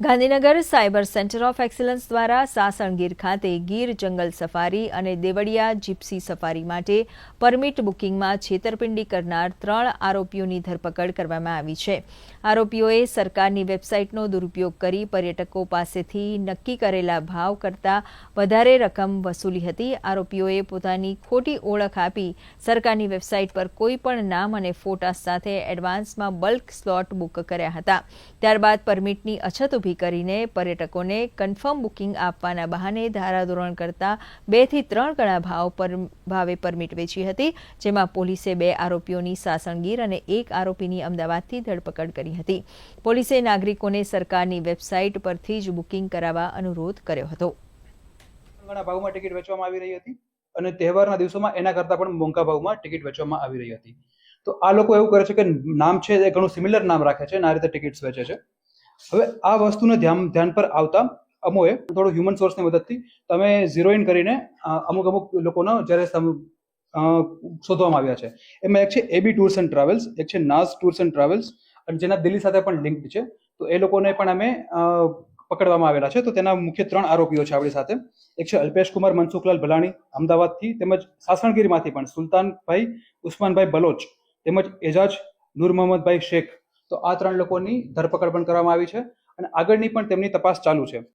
Gandhinagar cyber centre of excellence દ્વારા સાસણગીર ખાતે ગીર જંગલ સફારી અને દેવળિયા જીપ્સી સફારી માટે પરમિટ બુકિંગમાં છેતરપિંડી કરનાર ત્રણ આરોપીઓની ધરપકડ કરવામાં આવી છે. આરોપીઓએ સરકારની વેબસાઇટનો દુરુપયોગ કરી પર્યટકો પાસેથી નક્કી કરેલા ભાવ કરતાં વધારે રકમ વસૂલી હતી. આરોપીઓએ પોતાની ખોટી ઓળખ આપી સરકારની વેબસાઇટ પર કોઈપણ નામ અને ફોટા સાથે એડવાન્સમાં બલ્ક સ્લોટ બુક કર્યા હતા. ત્યારબાદ પરમિટની અછત ઊભી કરીને પર્યટકોને કન્ફર્મ બુકિંગ આપવાના બહાને ધારાધોરણ કરતા બેથી ત્રણ ગણા ભાવ પર, ભાવે પરમિટ વેચી હતી, જેમાં પોલીસે બે આરોપીઓની સાસણગીર અને એક આરોપીની અમદાવાદથી ધરપકડ કરી હતી. પોલીસે નાગરિકોને સરકારની વેબસાઇટ પરથી જ બુકિંગ કરાવવા અનુરોધ કર્યો હતો. ઘણા ભાવમાં ટિકિટ વેચવામાં આવી રહી હતી અને તહેવારના દિવસોમાં એના કરતાં પણ મોંઘા ભાવમાં ટિકિટ વેચવામાં આવી રહી હતી. તો આ લોકો એવું કરે છે કે નામ છે એ ઘણું સિમિલર નામ રાખે છે અને આ રીતે ટિકિટ્સ વેચે છે. હવે આ વસ્તુને ધ્યાન ધ્યાન પર આવતા અમોએ થોડું હ્યુમન સોર્સની મદદથી તમે ઝીરો ઇન કરીને અમુક અમુક લોકોનો જ્યારે શોધવામાં આવ્યા છે. એમાં એક છે એબી ટૂર્સ એન્ડ ટ્રાવેલ્સ એક છે નાઝ ટૂર્સ એન્ડ ટ્રાવેલ્સ અને જેના દિલ્હી સાથે પણ લિંક્ડ છે. તો એ લોકોને પણ અમે પકડવામાં આવેલા છે. તો તેના મુખ્ય ત્રણ આરોપીઓ છે આપણી સાથે. એક છે અલ્પેશ કુમાર, મનસુખલાલ ભલાણી, અમદાવાદથી, તેમજ સાસણગીરીમાંથી પણ સુલતાનભાઈ, ઉસ્માનભાઈ બલોચ, તેમજ એજાજ, નૂર મોહમ્મદભાઈ શેખ. તો આ ત્રણ લોકોની ધરપકડ પણ કરવામાં આવી છે અને આગળની પણ તેમની તપાસ ચાલુ છે.